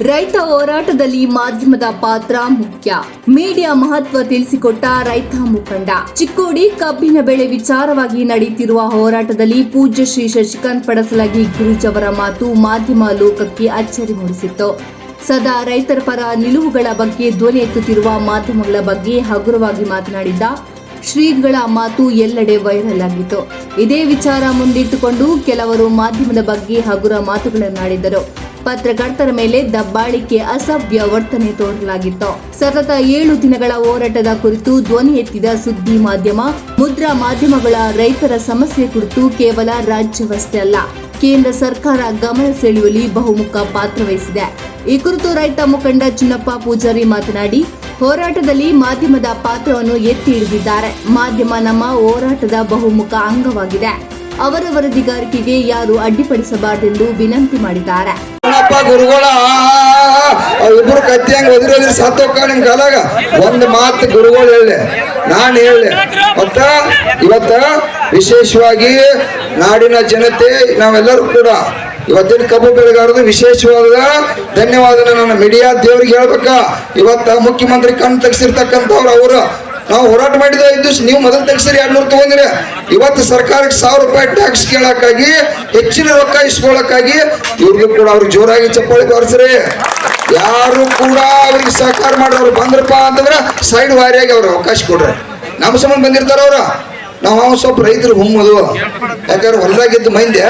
ರೈತ ಹೋರಾಟದಲ್ಲಿ ಮಾಧ್ಯಮದ ಪಾತ್ರ ಮುಖ್ಯ. ಮೀಡಿಯಾ ಮಹತ್ವ ತಿಳಿಸಿಕೊಟ್ಟ ರೈತ ಮುಖಂಡ. ಚಿಕ್ಕೋಡಿ ಕಬ್ಬಿನ ಬೆಳೆ ವಿಚಾರವಾಗಿ ನಡೆಯುತ್ತಿರುವ ಹೋರಾಟದಲ್ಲಿ ಪೂಜ್ಯ ಶ್ರೀ ಶಶಿಕಾಂತ್ ಪಡಸಲಗಿ ಅವರ ಮಾತು ಮಾಧ್ಯಮ ಲೋಕಕ್ಕೆ ಅಚ್ಚರಿ ಮೂಡಿಸಿತ್ತು. ಸದಾ ರೈತರ ಪರ ನಿಲುವುಗಳ ಬಗ್ಗೆ ಧ್ವನಿ ಎತ್ತುತ್ತಿರುವ ಮಾಧ್ಯಮಗಳ ಬಗ್ಗೆ ಹಗುರವಾಗಿ ಮಾತನಾಡಿದ್ದ ಶ್ರೀಗಳ ಮಾತು ಎಲ್ಲೆಡೆ ವೈರಲ್ ಆಗಿತ್ತು. ಇದೇ ವಿಚಾರ ಮುಂದಿಟ್ಟುಕೊಂಡು ಕೆಲವರು ಮಾಧ್ಯಮದ ಬಗ್ಗೆ ಹಗುರ ಮಾತುಗಳನ್ನಾಡಿದರು. ಪತ್ರಕರ್ತರ ಮೇಲೆ ದಬ್ಬಾಳಿಕೆ, ಅಸಭ್ಯ ವರ್ತನೆ ತೋರಲಾಗಿತ್ತು. ಸತತ ಏಳು ದಿನಗಳ ಹೋರಾಟದ ಕುರಿತು ಧ್ವನಿ ಎತ್ತಿದ ಸುದ್ದಿ ಮಾಧ್ಯಮ, ಮುದ್ರಾ ಮಾಧ್ಯಮಗಳ ರೈತರ ಸಮಸ್ಯೆ ಕುರಿತು ಕೇವಲ ರಾಜ್ಯವಷ್ಟೇ ಅಲ್ಲ, ಕೇಂದ್ರ ಸರ್ಕಾರ ಗಮನ ಸೆಳೆಯುವಲ್ಲಿ ಬಹುಮುಖ ಪಾತ್ರ ವಹಿಸಿದೆ. ಈ ಕುರಿತು ರೈತ ಮುಖಂಡ ಚಿನ್ನಪ್ಪ ಪೂಜಾರಿ ಮಾತನಾಡಿ, ಹೋರಾಟದಲ್ಲಿ ಮಾಧ್ಯಮದ ಪಾತ್ರವನ್ನು ಎತ್ತಿ ಹಿಡಿದಿದ್ದಾರೆ. ಮಾಧ್ಯಮ ನಮ್ಮ ಹೋರಾಟದ ಬಹುಮುಖ ಅಂಗವಾಗಿದೆ. ಅವರ ವರದಿಗಾರಿಕೆಗೆ ಯಾರು ಅಡ್ಡಿಪಡಿಸಬಾರದೆಂದು ವಿನಂತಿ ಮಾಡಿದ್ದಾರೆ. ಅಪ್ಪ ಗುರುಗಳ ಇಬ್ರು ಕತ್ತಿ ಹಂಗ ಒದಿರೋದ್ರಿ ಸತ್ತೋಕ ನಿಮ್ ಕಾಲಾಗ. ಒಂದ್ ಮಾತು ಗುರುಗಳು ಹೇಳಿ ನಾನು ಹೇಳಿ ಮತ್ತ ಇವತ್ತ ವಿಶೇಷವಾಗಿ ನಾಡಿನ ಜನತೆ, ನಾವೆಲ್ಲರೂ ಕೂಡ ಇವತ್ತಿನ ಕಬ್ಬು ಬೆಳೆಗಾರದು ವಿಶೇಷವಾದ ಧನ್ಯವಾದ ನನ್ನ ಮೀಡಿಯಾ ದೇವ್ರಿಗೆ ಹೇಳ್ಬೇಕ? ಇವತ್ತ ಮುಖ್ಯಮಂತ್ರಿ ಕಣ್ ತೆಗ್ಸಿರ್ತಕ್ಕಂಥವ್ರು ಅವರು. ನಾವು ಹೋರಾಟ ಮಾಡಿದ ಐದು ದಿವಸ ನೀವು ಮೊದಲು ತೆಗ್ಸಿರಿ ಎರಡ್ನೂರು ತಗೊಂಡಿರ. ಇವತ್ತು ಸರ್ಕಾರಕ್ಕೆ ಸಾವಿರ ರೂಪಾಯಿ ಟ್ಯಾಕ್ಸ್ ಕೇಳಕ್ಕಾಗಿ, ಹೆಚ್ಚಿನ ರೊಕ್ಕ ಇಸ್ಕೊಳಕ್ಕಾಗಿ ಇವ್ರಿಗೂ ಕೂಡ ಅವ್ರಿಗೆ ಜೋರಾಗಿ ಚಪ್ಪಾಳಿ ಬಾರಿಸ್ರಿ ಯಾರು ಕೂಡ ಅವ್ರಿಗೆ ಸಹಕಾರ ಮಾಡೋರು ಬಂದ್ರಪ್ಪ ಅಂತಂದ್ರೆ ಸೈಡ್ ವಾರಿಯಾಗಿ ಅವ್ರ ಅವಕಾಶ ಕೊಡ್ರಿ. ನಮ್ಮ ಸಂಬಂಧ ಬಂದಿರ್ತಾರ ಅವ್ರು. ನಾವು ಸ್ವಲ್ಪ ರೈತರು ಹುಮ್ಮದು. ಯಾಕಂದ್ರೆ ಹೊಲದಾಗಿದ್ದು ಮಂದಿ